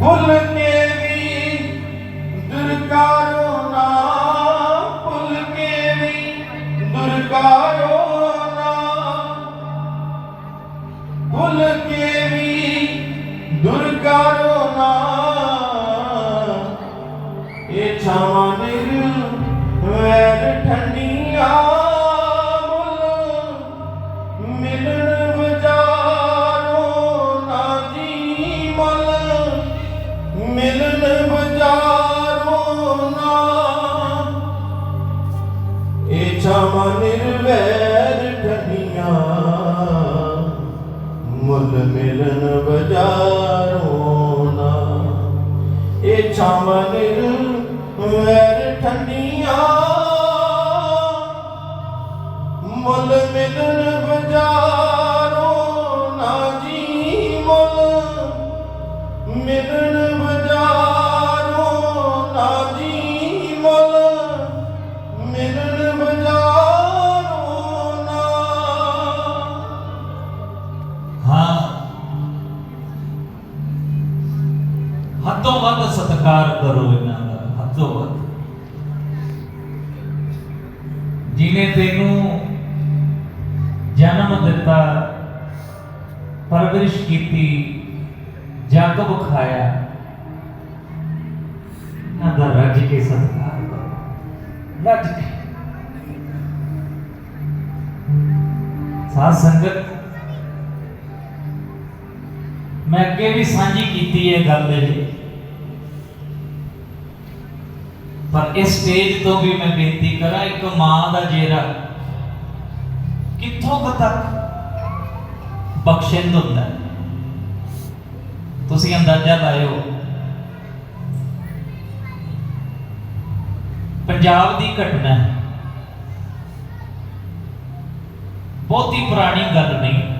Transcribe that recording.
ਭੁੱਲ ਕੇ ਵੀ ਦੁਰਕਾਰੋ ਨਾ ਭੁੱਲ ਕੇ ਵੀ ਦੁਰਕਾਰੋ ਨਾ ਭੁੱਲ ਕੇ ਵੀ ਦੁਰ ਇਹ ਛਾਵਾਂ ਨਿਰਵੈਰ ਠੰਡੀਆਂ ਮੁੱਲ ਮਿਲਨ ਬਜਾਰੋਂ ਨਾ। ਇਹ ਛਾਵਾਂ ਨਿਰਵੈਰ ਠੰਡੀਆਂ ਮੁੱਲ ਮਿਲਨ ਬਜਾਰੋਂ ਨਾ ਜੀ ਮੁੱਲ ਮਿਲਣ ਹੱਦੋਂ ਵੱਧ ਸਤਿਕਾਰ ਕਰੋ ਇਹਨਾਂ ਦਾ ਹੱਦੋਂ ਵੱਧ ਜਿਨੇ ਤੈਨੂੰ ਜਨਮ ਦਿੱਤਾ ਪਰਵਰਿਸ਼ ਕੀਤੀ ਜੱਗ ਵਿਖਾਇਆ ਇਹਨਾਂ ਦਾ ਰੱਜ ਕੇ ਸਤਿਕਾਰ ਕਰੋ ਰੱਜ ਕੇ ਸਾਧ ਸੰਗਤ ਮੈਂ ਅੱਗੇ ਵੀ ਸਾਂਝੀ ਕੀਤੀ ਇਹ ਗੱਲ ਇਹ ਪਰ ਇਸ ਸਟੇਜ ਤੋਂ ਵੀ ਮੈਂ ਬੇਨਤੀ ਕਰਾਂ, ਇੱਕ ਮਾਂ ਦਾ ਜੇਰਾ ਕਿੱਥੋਂ ਤੱਕ ਬਖਸ਼ਿੰਦ ਹੁੰਦਾ ਤੁਸੀਂ ਅੰਦਾਜ਼ਾ ਲਾਇਓ। ਪੰਜਾਬ ਦੀ ਘਟਨਾ ਬਹੁਤੀ ਪੁਰਾਣੀ ਗੱਲ ਨਹੀਂ।